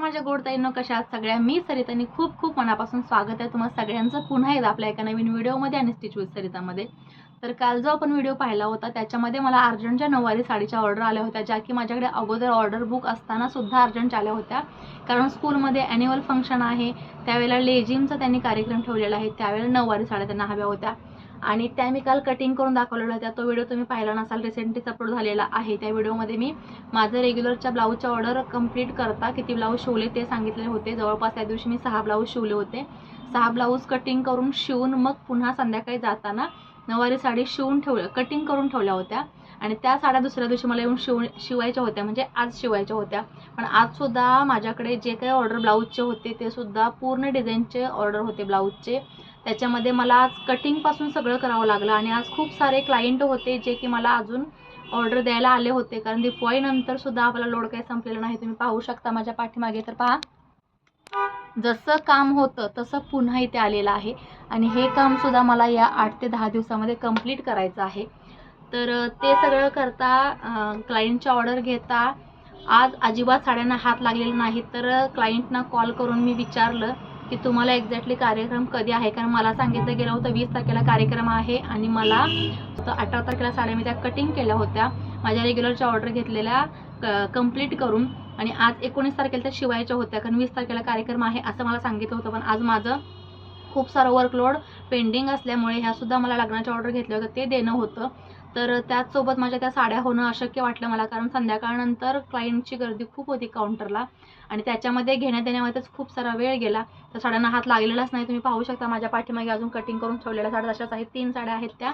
माझ्या गोडताईंना कशा आहात सगळ्या? मी सरितानी खूप खूप मनापासून स्वागत आहे तुम्हाला सगळ्यांचं. पुन्हा एकदा आपल्या एका नवीन व्हिडिओमध्ये आणि स्टिच विथ सरितामध्ये. तर काल जो आपण व्हिडिओ पाहिला होता त्याच्यामध्ये मला अर्जंटच्या नऊवारी साडीच्या ऑर्डर आल्या होत्या ज्या की माझ्याकडे अगोदर ऑर्डर बुक असताना सुद्धा अर्जंट आल्या होत्या. कारण स्कूलमध्ये ॲन्युअल फंक्शन आहे त्यावेळेला लेझिमचा त्यांनी कार्यक्रम ठेवलेला आहे त्यावेळेला नऊवारी साड्या त्यांना हव्या होत्या. आणि त्या मी काल कटिंग करून दाखवलेला होत्या तो व्हिडिओ तुम्ही पाहिला नसाल रिसेंटलीच अपलोड झालेला आहे. त्या व्हिडिओमध्ये मी माझं रेग्युलरच्या ब्लाऊजच्या ऑर्डर कंप्लीट करता किती ब्लाऊज शिवले ते सांगितले होते. जवळपास त्या दिवशी मी सहा ब्लाऊज शिवले होते. सहा ब्लाऊज कटिंग करून शिवून मग पुन्हा संध्याकाळी जाताना नऊवारी साडी शिवून ठेवल्या कटिंग करून ठेवल्या होत्या. आणि त्या साड्या दुसऱ्या दिवशी मला येऊन शिव शिवायच्या होत्या. म्हणजे आज शिवायच्या होत्या. पण आजसुद्धा माझ्याकडे जे काही ऑर्डर ब्लाऊजचे होते ते सुद्धा पूर्ण डिझाईनचे ऑर्डर होते ब्लाऊजचे त्याच्यामध्ये मला आज कटिंगपासून सगळं करावं लागलं आणि आज खूप सारे क्लायंट होते जे की मला अजून ऑर्डर द्यायला आले होते. कारण दिवाळीनंतर सुद्धा आपला लोड काही संपलेला नाही. तुम्ही पाहू शकता माझ्या पाठीमागे तर पहा. जसं काम होतं तसं पुन्हा इथे आलेलं आहे. आणि हे काम सुद्धा मला या आठ ते दहा दिवसामध्ये कंप्लीट करायचं आहे. तर ते सगळं करता क्लायंटची ऑर्डर घेता आज अजिबात साड्यांना हात लागलेला नाही तर क्लायंटना कॉल करून मी विचारलं. की तुम्हाला एक्झॅक्टली कार्यक्रम कधी आहे? कारण मला सांगितलं गेलं होतं वीस तारखेला कार्यक्रम आहे आणि मला अठरा तारखेला साड्या मी त्या कटिंग केल्या होत्या. माझ्या रेग्युलरच्या ऑर्डर घेतलेल्या कंप्लीट करून आणि आज एकोणीस तारखेला त्या शिवायच्या होत्या. कारण वीस तारखेला कार्यक्रम आहे असं मला सांगितलं होतं. पण आज माझं खूप सारं वर्कलोड पेंडिंग असल्यामुळे ह्यासुद्धा मला लग्नाच्या ऑर्डर घेतल्या होत्या. ते देणं होतं. तर त्याचसोबत माझ्या त्या साड्या होणं अशक्य वाटलं मला कारण संध्याकाळनंतर क्लायंटची गर्दी खूप होती काउंटरला आणि त्याच्यामध्ये घेण्यात देण्यामध्येच खूप सारा वेळ गेला. तर साड्यांना हात लागलेलाच नाही. तुम्ही पाहू शकता माझ्या पाठीमागे अजून कटिंग करून ठेवलेल्या साड्या तशाच आहेत. तीन साड्या आहेत त्या.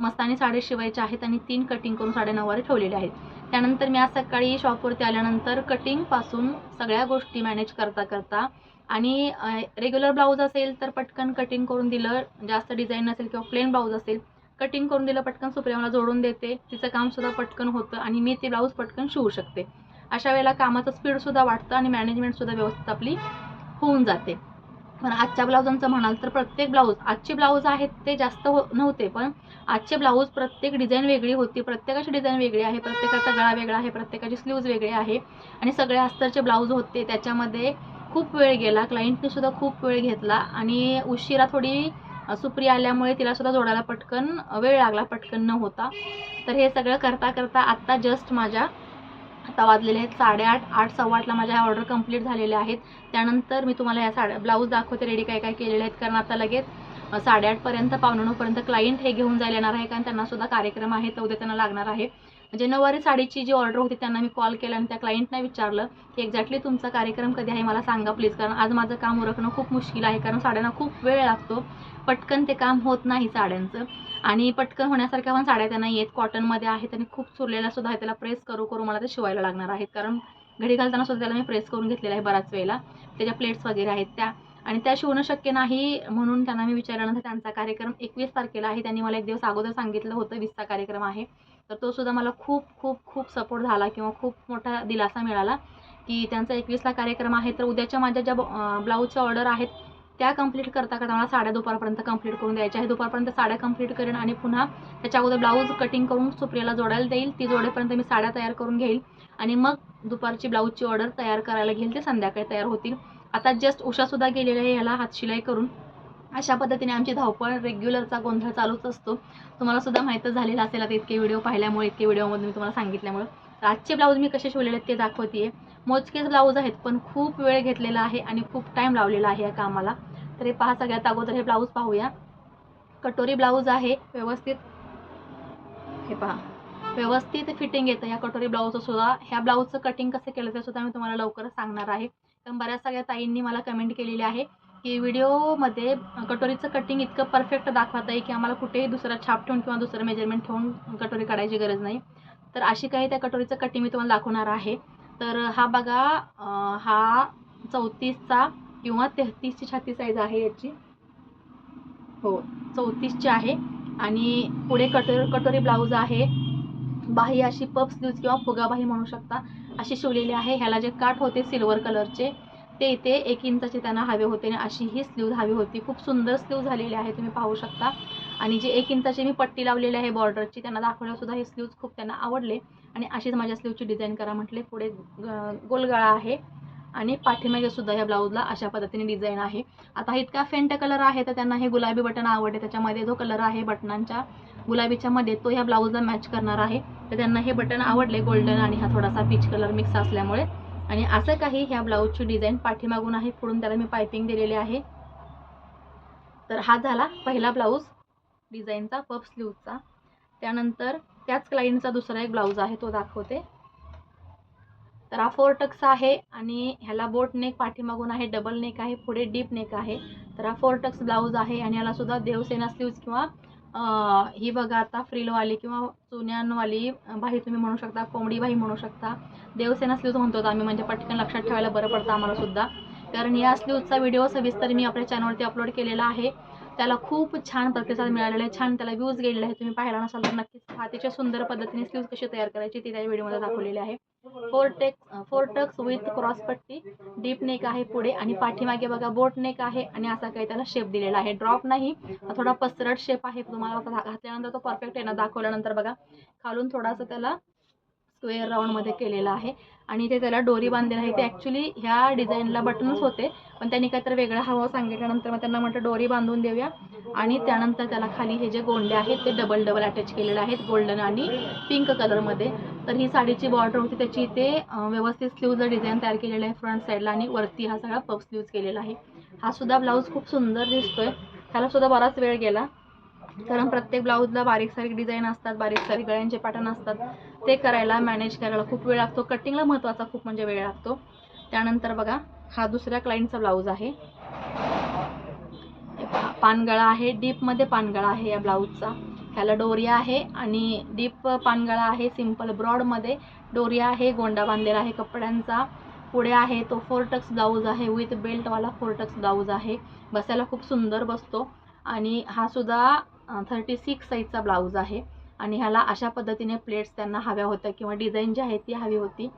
मस्तानी साडे शिवायच्या आहेत आणि तीन कटिंग करून साडे नऊवारी ठेवलेल्या आहेत. त्यानंतर मी आज सकाळी शॉपवरती आल्यानंतर कटिंगपासून सगळ्या गोष्टी मॅनेज करता करता आणि रेग्युलर ब्लाऊज असेल तर पटकन कटिंग करून दिलं. जास्त डिझाईन नसेल किंवा प्लेन ब्लाऊज असेल कटिंग करून दिलं पटकन सुप्रिया मला जोडून देते. तिचं कामसुद्धा पटकन होतं आणि मी ते ब्लाऊज पटकन शिवू शकते. अशा वेळेला कामाचं स्पीडसुद्धा वाटतं आणि मॅनेजमेंटसुद्धा व्यवस्थित आपली होऊन जाते. पण आजच्या ब्लाऊजांचं म्हणाल तर प्रत्येक ब्लाऊज आजचे ब्लाऊज आहेत ते जास्त हो नव्हते पण आजचे ब्लाऊज प्रत्येक डिझाईन वेगळी होती प्रत्येकाची डिझाईन वेगळी आहे प्रत्येकाचा गळा वेगळा आहे प्रत्येकाची स्लीव्ज वेगळे आहे आणि सगळे अस्तरचे ब्लाऊज होते. त्याच्यामध्ये खूप वेळ गेला क्लायंटनेसुद्धा खूप वेळ घेतला आणि उशिरा थोडी सुप्रिया आल्यामुळे तिला सुद्धा जोडायला पटकन वेळ लागला पटकन न होता. तर हे सगळं करता करता आत्ता जस्ट माझ्या आता वाजलेले आहेत साडेआठ आठ सव्वा आठला माझ्या ऑर्डर कंप्लीट झालेल्या आहेत. त्यानंतर मी तुम्हाला ह्या साड्या ब्लाऊज दाखवते रेडी काय काय केलेले आहेत. कारण आता लगेच साडेआठपर्यंत पावणे नऊपर्यंत क्लायंट हे घेऊन जायला येणार आहे. कारण त्यांनासुद्धा कार्यक्रम आहे तर उद्या त्यांना लागणार आहे. म्हणजे नऊवारी साडीची जी ऑर्डर होती त्यांना मी कॉल केला आणि त्या क्लायंटना विचारलं की एक्झॅक्टली तुमचा कार्यक्रम कधी आहे? मला सांगा प्लीज कारण आज माझं काम ओळखणं खूप मुश्किल आहे कारण साड्यांना खूप वेळ लागतो. पटकन ते काम होत नाही साड्यांचं. आणि पटकन होण्यासारख्या पण साड्या त्यांना येत. कॉटनमध्ये आहेत आणि खूप चुरलेल्या सुद्धा आहे त्याला प्रेस करू करू मला ते शिवायला लागणार आहेत. कारण घडी घालताना सुद्धा त्याला मी प्रेस करून घेतलेला आहे बराच वेळेला. त्याच्या प्लेट्स वगैरे आहेत त्या. आणि त्या शिवणं शक्य नाही म्हणून त्यांना मी विचारल्यानंतर त्यांचा कार्यक्रम एकवीस तारखेला आहे. त्यांनी मला एक दिवस अगोदर सांगितलं होतं वीसचा कार्यक्रम आहे. तर तो सुद्धा मला खूप खूप खूप सपोर्ट झाला किंवा खूप मोठा दिलासा मिळाला की त्यांचा एकवीसला कार्यक्रम आहे तर उद्याच्या माझ्या ज्या ब्लाऊजच्या ऑर्डर आहेत त्या कंप्लीट करता करता मला साड्या दुपारपर्यंत कंप्लीट करून द्यायच्या आहे दुपारपर्यंत साड्या कंप्लीट करेन आणि पुन्हा त्याच्या अगोदर ब्लाऊज कटिंग करून सुप्रियाला जोडायला देईल. ती जोडेपर्यंत मी साड्या तयार करून घेईल आणि मग दुपारची ब्लाऊजची ऑर्डर तयार करायला घेईल. ते संध्याकाळी तयार होतील. आता जस्ट उषासुद्धा गेलेल्या आहे याला हातशिलाई करून. अशा पद्धतीने आमची धावपळ रेग्युलरचा गोंधळ चालूच असतो. तुम्हाला सुद्धा माहीतच झालेलं असेल आता इतके व्हिडिओ पाहिल्यामुळे इतके व्हिडिओमध्ये मी तुम्हाला सांगितल्यामुळे. तर आजचे ब्लाऊज मी कसे शिवलेले आहेत ते दाखवते मोजकेच ब्लाऊज आहेत पण खूप वेळ घेतलेला आहे आणि खूप टाईम लावलेला आहे या कामाला. तर हे पहा सगळ्यात अगोदर हे ब्लाऊज पाहूया. कटोरी ब्लाऊज आहे व्यवस्थित. हे पहा. व्यवस्थित फिटिंग येतं या कटोरी ब्लाऊजचं सुद्धा. ह्या ब्लाऊजचं कटिंग कसं केलं ते सुद्धा मी तुम्हाला लवकरच सांगणार आहे. कारण बऱ्याच सगळ्या ताईंनी मला कमेंट केलेली आहे. की व्हिडिओमध्ये कटोरीचं कटिंग इतकं परफेक्ट दाखवत आहे की आम्हाला कुठेही दुसरा छाप ठेवून किंवा दुसरं मेजरमेंट ठेवून कटोरी काढायची गरज नाही. तर अशी काही त्या कटोरीचं कटिंग मी तुम्हाला दाखवणार आहे. तर हा बघा हा चौतीसचा किंवा तेहतीसची छाती साईज आहे याची. हो चौतीसची आहे. आणि पुढे कटोरी कटोरी ब्लाऊज आहे. बाही अशी पप स्लीव्ज किंवा फुगाबाही म्हणू शकता अशी शिवलेली आहे. ह्याला जे काठ होते सिल्वर कलरचे ते इथे एक इंचाचे त्यांना हवे होते आणि अशी ही स्लीव हवी होती. खूप सुंदर स्लीव झालेली आहे तुम्ही पाहू शकता. आणि जे एक इंचाची मी पट्टी लावलेली आहे बॉर्डरची त्यांना दाखवल्यासुद्धा हे स्लीव्ज खूप त्यांना आवडले. आणि अशीच माझ्या स्लीवची डिझाईन करा म्हटले. पुढे ग- गोलगळा आहे आणि पाठीमागे सुद्धा ह्या ब्लाऊजला अशा पद्धतीने डिझाईन आहे. आता इतका फेंट कलर आहे तर त्यांना हे गुलाबी बटन आवडते त्याच्यामध्ये जो कलर आहे बटनांच्या गुलाबीच्या मध्ये तो ह्या ब्लाऊजला मॅच करणार आहे. तर त्यांना हे बटन आवडले गोल्डन आणि हा थोडासा पीच कलर मिक्स असल्यामुळे. आणि असं काही ह्या ब्लाऊजची डिझाईन पाठीमागून आहे पुढून त्याला मी पायपिंग दिलेली आहे. तर हा झाला पहिला ब्लाऊज डिझाईनचा पफ स्लीवचा. त्यानंतर त्याच क्लाइंटचा दुसरा एक ब्लाऊज आहे तो दाखवते. तर हा फोर टक्स आहे आणि ह्याला बोट नेक पाठीमागून आहे डबल नेक आहे पुढे डीप नेक आहे. तर हा फोर टक्स ब्लाऊज आहे आणि याला सुद्धा देवसेना स्लीव्ज किंवा ही बघा आता फ्रिलवाली किंवा चुन्यांवाली बाही तुम्ही म्हणू शकता कोंबडी बाही म्हणू शकता. देवसेन असलीच म्हणतो आम्ही म्हणजे पटकन लक्षात ठेवायला बरं पडतं आम्हाला सुद्धा. कारण या असलीचा व्हिडिओ सविस्तर मी आपल्या चॅनलवरती अपलोड केलेला आहे. त्याला खूप छान प्रतिसाद मिळालेला आहे. छान त्याला व्ह्यूज गेलेले आहे तुम्ही पाहायला नसाल तर नक्कीच हातीच्या सुंदर पद्धतीने स्लीव्ज कशी तयार करायची ती त्या व्हिडिओमध्ये दाखवलेली आहे. Four tucks four tucks with cross पट्टी डीप नेक आहे पुढे आणि पाठीमागे बघा बोट नेक आहे आणि असा काही त्याला शेप दिलेला आहे. ड्रॉप नाही थोडा पसरट शेप आहे. तुम्हाला घातल्यानंतर तो परफेक्ट आहे ना? दाखवल्यानंतर बघा खालून थोडासा त्याला स्क्वेअर राऊंडमध्ये केलेला आहे. आणि ते त्याला डोरी बांधलेला आहे. ते ॲक्च्युली ह्या डिझाईनला बटनच होते. पण त्यांनी काहीतरी वेगळा हवं सांगितल्यानंतर मग त्यांना म्हटलं डोरी बांधून देऊया. आणि त्यानंतर त्याला खाली हे जे गोंडे आहेत ते डबल डबल अटॅच केलेले आहेत गोल्डन आणि पिंक कलरमध्ये तर ही साडीची बॉर्डर होती. त्याची इथे व्यवस्थित स्लीवचं डिझाईन तयार केलेलं आहे. फ्रंट साईडला आणि वरती हा सगळा पफ स्लीव्ज केलेला आहे. हा सुद्धा ब्लाऊज खूप सुंदर दिसतोय. ह्याला सुद्धा बराच वेळ गेला. कारण प्रत्येक ब्लाऊजला बारीक सारीक डिझाईन असतात बारीक सारीक गळ्यांचे पॅटर्न असतात. ते करायला मॅनेज करायला खूप वेळ लागतो. कटिंगला महत्त्वाचा खूप म्हणजे वेळ लागतो. त्यानंतर बघा हा दुसऱ्या क्लायंटचा ब्लाऊज आहे. पानगळा आहे डीपमध्ये पानगळा आहे या ब्लाऊजचा. ह्याला डोरिया आहे आणि डीप पानगळा आहे सिंपल ब्रॉडमध्ये डोरिया आहे गोंडा बांधलेला आहे कपड्यांचा. पुढे आहे तो फोर टक्स ब्लाऊज आहे विथ बेल्टवाला फोर टक्स ब्लाऊज आहे. बसायला खूप सुंदर बसतो. आणि हा सुद्धा थर्टी सिक्स साईजचा ब्लाऊज आहे. आणि ह्याला अशा पद्धतीने प्लेट्स त्यांना हव्या होत्या किंवा डिझाईन जी आहे ती हवी होती.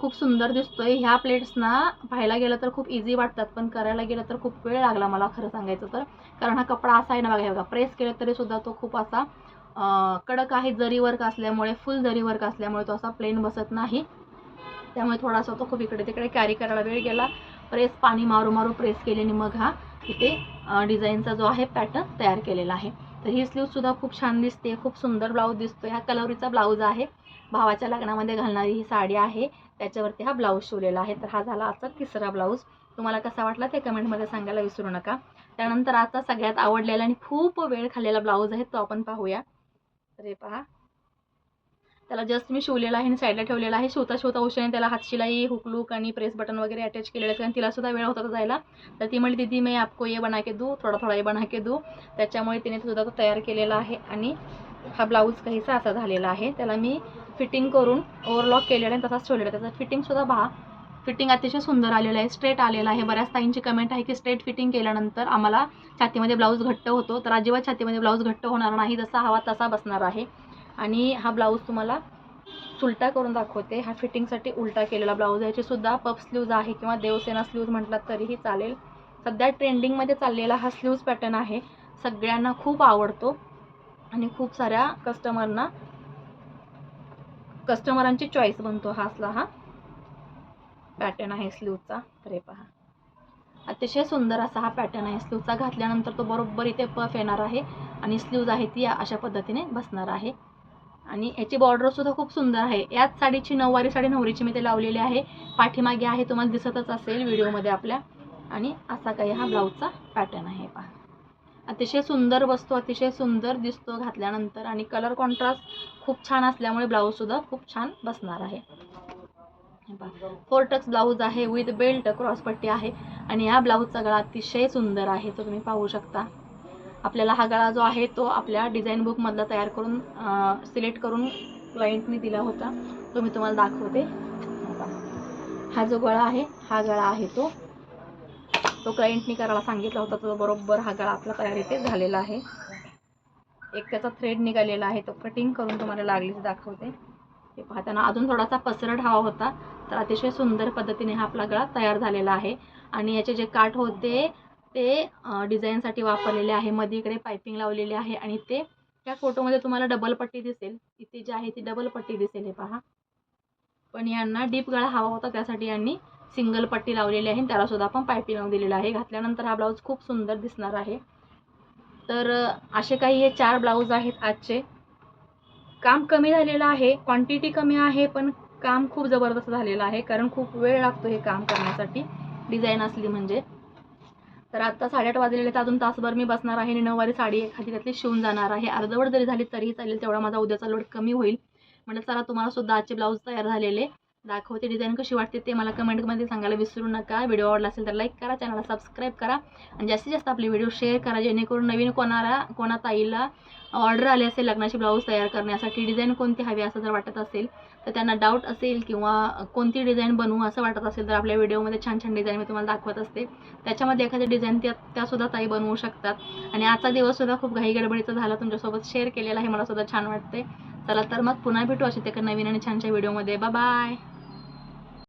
खूप सुंदर दिसतोय. ह्या प्लेट्सना पाहायला गेलं तर खूप इझी वाटतात पण करायला गेलं तर खूप वेळ लागला मला खरं सांगायचं तर. कारण हा कपडा असा आहे ना बघा हे बघा प्रेस केलं तरी सुद्धा तो खूप असा कडक आहे जरी वर्क असल्यामुळे फुल जरी वर्क असल्यामुळे तो असा प्लेन बसत नाही. त्यामुळे थोडासा तो खूप इकडे तिकडे कॅरी करायला वेळ गेला. प्रेस पाणी मारू मारू प्रेस केल्याने मग हा इथे डिझाईनचा जो आहे पॅटर्न तयार केलेला आहे. तर ही स्लीवसुद्धा खूप छान दिसते खूप सुंदर ब्लाऊज दिसतो ह्या कलवरीचा ब्लाऊज आहे. भावाच्या लग्नामध्ये घालणारी ही साडी आहे. त्याच्यावरती हा ब्लाऊज शिवलेला आहे. तर हा झाला आजचा तिसरा ब्लाऊज तुम्हाला कसा वाटला ते कमेंटमध्ये सांगायला विसरू नका. त्यानंतर आता सगळ्यात आवडलेला आणि खूप वेळ खाल्लेला ब्लाऊज आहे तो आपण पाहूया. तर हे पहा. त्याला जस्ट मी शिवलेला आहे आणि साईडला ठेवलेला आहे. शिवता शिवता उशिराने त्याला हातशिलाई हुकलूक आणि प्रेस बटन वगैरे अटॅच केलेले आहेत कारण तिलासुद्धा वेळ होता जायला. तर ती म्हणली दीदी मी आपको ये बना के दू थोडा थोडा ये बना के दू. त्याच्यामुळे तिने सुद्धा तो तयार केलेला आहे. आणि हा ब्लाऊज काहीसा असा झालेला आहे. त्याला मी फिटिंग करून ओव्हरलॉक केलेला आहे तसाच ठेवलेला आहे. त्याचं फिटिंगसुद्धा पहा. फिटिंग अतिशय सुंदर आलेलं आहे. स्ट्रेट आलेलं आहे. बऱ्याच ताईंची कमेंट आहे की स्ट्रेट फिटिंग केल्यानंतर आम्हाला छातीमध्ये ब्लाऊज घट्ट होतो. तर अजिबात छातीमध्ये ब्लाऊज घट्ट होणार नाही. जसा हवा तसा बसणार आहे. आणि हा ब्लाऊज तुम्हाला सुलटा करून दाखवते. हा फिटिंगसाठी उलटा केलेला ब्लाऊज आहे. याचीसुद्धा पफ स्लीव्ज आहे किंवा देवसेना स्लीव्ज म्हटलात तरीही चालेल. सध्या ट्रेंडिंगमध्ये चाललेला हा स्लीव्ज पॅटर्न आहे. सगळ्यांना खूप आवडतो. आणि खूप साऱ्या कस्टमरना कस्टमरांची चॉईस बनतो हा असला हा पॅटर्न आहे स्लीवचा तर पहा. अतिशय सुंदर असा हा पॅटर्न आहे. स्लीवचा घातल्यानंतर तो बरोबर इथे पफ येणार आहे आणि स्लीव्ज आहे ती अशा पद्धतीने बसणार आहे. आणि याची बॉर्डरसुद्धा खूप सुंदर आहे. याच साडीची नऊवारी साडी नवरीची मी ते लावलेली आहे. पाठीमागे आहे तुम्हाला दिसतच असेल व्हिडिओमध्ये आपल्या. आणि असा काही हा ब्लाऊजचा पॅटर्न आहे पहा. अतिशय सुंदर बसतो अतिशय सुंदर दिसतो घातल्यानंतर. आणि कलर कॉन्ट्रास्ट खूप छान असल्यामुळे ब्लाऊजसुद्धा खूप छान बसणार आहे. फोर टक्स ब्लाऊज आहे विथ बेल्ट क्रॉसपट्टी आहे. आणि या ब्लाऊजचा गळा अतिशय सुंदर आहे. तो तुम्ही पाहू शकता. आपल्याला हा गळा जो आहे तो आपल्या डिझाईन बुकमधला तयार करून सिलेक्ट करून क्लायंटने दिला होता. तो मी तुम्हाला दाखवते. हा जो गळा आहे हा गळा आहे तो. तो क्लायंटनी करायला सांगितला होता तो बरोबर हा गळा आपला तयार इथे झालेला आहे. एक त्याचा थ्रेड निघालेला आहे तो कटिंग करून तुम्हाला लागलीच दाखवते. हे पाहताना अजून थोडासा पसरट हवा होता तर अतिशय सुंदर पद्धतीने हा आपला गळा तयार झालेला आहे. आणि याचे जे काठ होते ते डिझाईनसाठी वापरलेले आहे. मध्ये इकडे पायपिंग लावलेले आहे आणि ते त्या फोटोमध्ये तुम्हाला डबल पट्टी दिसेल. इथे जी आहे ती डबल पट्टी दिसेल हे पहा. पण यांना डीप गळा हवा होता त्यासाठी यांनी सिंगल पट्टी लावलेली आहे त्याला सुद्धा आपण पायपिंग लावून दिलेलं आहे. घातल्यानंतर हा ब्लाऊज खूप सुंदर दिसणार आहे. तर असे काही हे चार ब्लाऊज आहेत आजचे. काम कमी झालेलं आहे क्वांटिटी कमी आहे पण काम खूप जबरदस्त झालेलं आहे. कारण खूप वेळ लागतो हे काम करण्यासाठी. डिझाईन असली म्हणजे. तर आता साडेआठ वाजलेले तर अजून तासभर मी बसणार आहे आणि नऊवारी साडी एखादी त्यातली शिवून जाणार आहे. अर्धवट जरी झाली तरीही चालेल तेवढा माझा उद्याचा लोड कमी होईल. म्हणजे चला तुम्हाला सुद्धा आजचे ब्लाऊज तयार झालेले. दाखवते डिझाईन कशी वाटते ते मला कमेंटमध्ये सांगायला विसरू नका. व्हिडिओ आवडला असेल तर लाईक करा चॅनलला सबस्क्राईब करा आणि जास्तीत जास्त आपले व्हिडिओ शेअर करा जेणेकरून नवीन कोणाला कोणा ताईला ऑर्डर आली असेल लग्नाची ब्लाऊज तयार करण्यासाठी डिझाईन कोणती हवी असं जर वाटत असेल तर त्यांना डाऊट असेल किंवा कोणती डिझाईन बनवू असं वाटत असेल तर आपल्या व्हिडिओमध्ये छान छान डिझाईन मी तुम्हाला दाखवत असते. त्याच्यामध्ये एखादी डिझाईन त्या त्यासुद्धा ताई बनवू शकतात. आणि आजचा दिवससुद्धा खूप घाई गडबडीचा झाला तुमच्यासोबत शेअर केलेला हे मला सुद्धा छान वाटते चला तर मग पुन्हा भेटू अशी ते नवीन आणि छानशा व्हिडिओमध्ये बाय